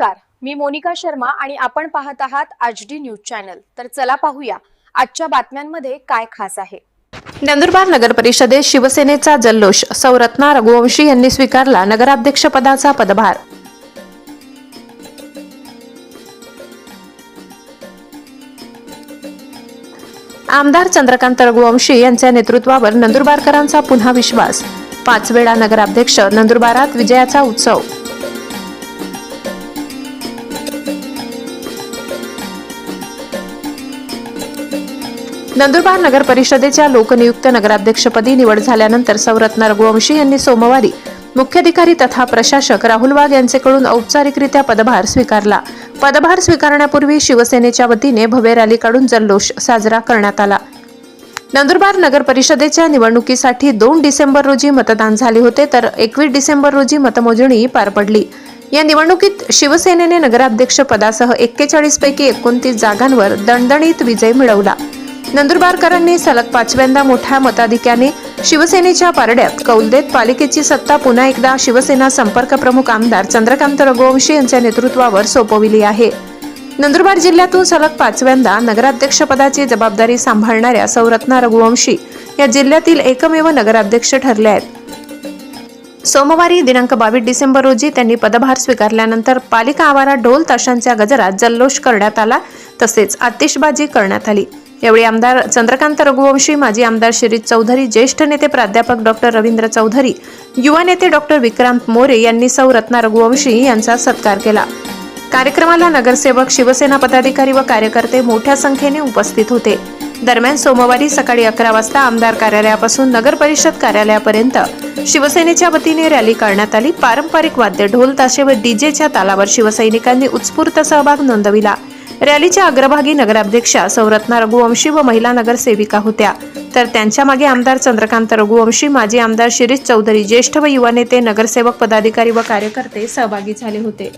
नमस्कार. मी मोनिका शर्मा आणि आपण पाहत आहात आज डी न्यूज चॅनल. तर चला पाहूया आजच्या बातम्यांमध्ये काय खास आहे. नंदुरबार नगर परिषदेत शिवसेनेचा जल्लोष सौरत्ना रघुवंशी यांनी स्वीकारला नगराध्यक्षपदाचा पदभार. आमदार चंद्रकांत रघुवंशी यांच्या नेतृत्वावर नंदुरबारकरांचा पुन्हा विश्वास. पाच वेळा नगराध्यक्ष नंदुरबारात विजयाचा उत्सव. नंदुरबार नगर परिषदेच्या लोकनियुक्त नगराध्यक्षपदी निवड झाल्यानंतर सौरत्न रघुवंशी यांनी सोमवारी मुख्याधिकारी तथा प्रशासक राहुल वाघ यांचेकडून औपचारिकरित्या पदभार स्वीकारला. पदभार स्वीकारण्यापूर्वी शिवसेनेच्या वतीने भव्य रॅली काढून जल्लोष साजरा करण्यात आला. नंदुरबार नगर परिषदेच्या निवडणुकीसाठी दोन डिसेंबर रोजी मतदान झाले होते तर एकवीस डिसेंबर रोजी मतमोजणी पार पडली. या निवडणुकीत शिवसेनेने नगराध्यक्ष पदासह एक्केचाळीस पैकी एकोणतीस जागांवर दणदणीत विजय मिळवला. नंदुरबारकरांनी सलग पाचव्यांदा मोठ्या मताधिक्याने शिवसेनेच्या पारड्यात कौल देत पालिकेची सत्ता पुन्हा एकदा शिवसेना संपर्क प्रमुख आमदार चंद्रकांत रघुवंशी यांच्या नेतृत्वावर सोपविली आहे. नंदुरबार जिल्ह्यातून सलग पाचव्यांदा नगराध्यक्षपदाची जबाबदारी सांभाळणाऱ्या सौरत्ना रघुवंशी या जिल्ह्यातील एकमेव नगराध्यक्ष ठरले आहेत. सोमवारी दिनांक बावीस डिसेंबर रोजी त्यांनी पदभार स्वीकारल्यानंतर पालिका आवारात ढोल ताशांच्या गजरात जल्लोष करण्यात आला तसेच आतिषबाजी करण्यात आली. यावेळी आमदार चंद्रकांत रघुवंशी माजी आमदार शिरीष चौधरी ज्येष्ठ नेते प्राध्यापक डॉक्टर रवींद्र चौधरी युवा नेते डॉक्टर विक्रांत मोरे यांनी सौ रत्ना रघुवंशी यांचा सत्कार केला. कार्यक्रमाला नगरसेवक शिवसेना पदाधिकारी व कार्यकर्ते मोठ्या संख्येने उपस्थित होते. दरम्यान सोमवारी सकाळी अकरा वाजता आमदार कार्यालयापासून नगर परिषद कार्यालयापर्यंत शिवसेनेच्या वतीने रॅली काढण्यात आली. पारंपरिक वाद्य ढोल ताशे व डीजेच्या तालावर शिवसैनिकांनी उत्स्फूर्त सहभाग नोंदविला. रॅलीच्या अग्रभागी नगराध्यक्षा सौरत्ना रघुवंशी व महिला नगरसेविका होत्या. तर त्यांच्या मागे आमदार चंद्रकांत रघुवंशी माजी आमदार शिरीष चौधरी ज्येष्ठ व युवा नेते नगरसेवक पदाधिकारी व कार्यकर्ते सहभागी झाले होते.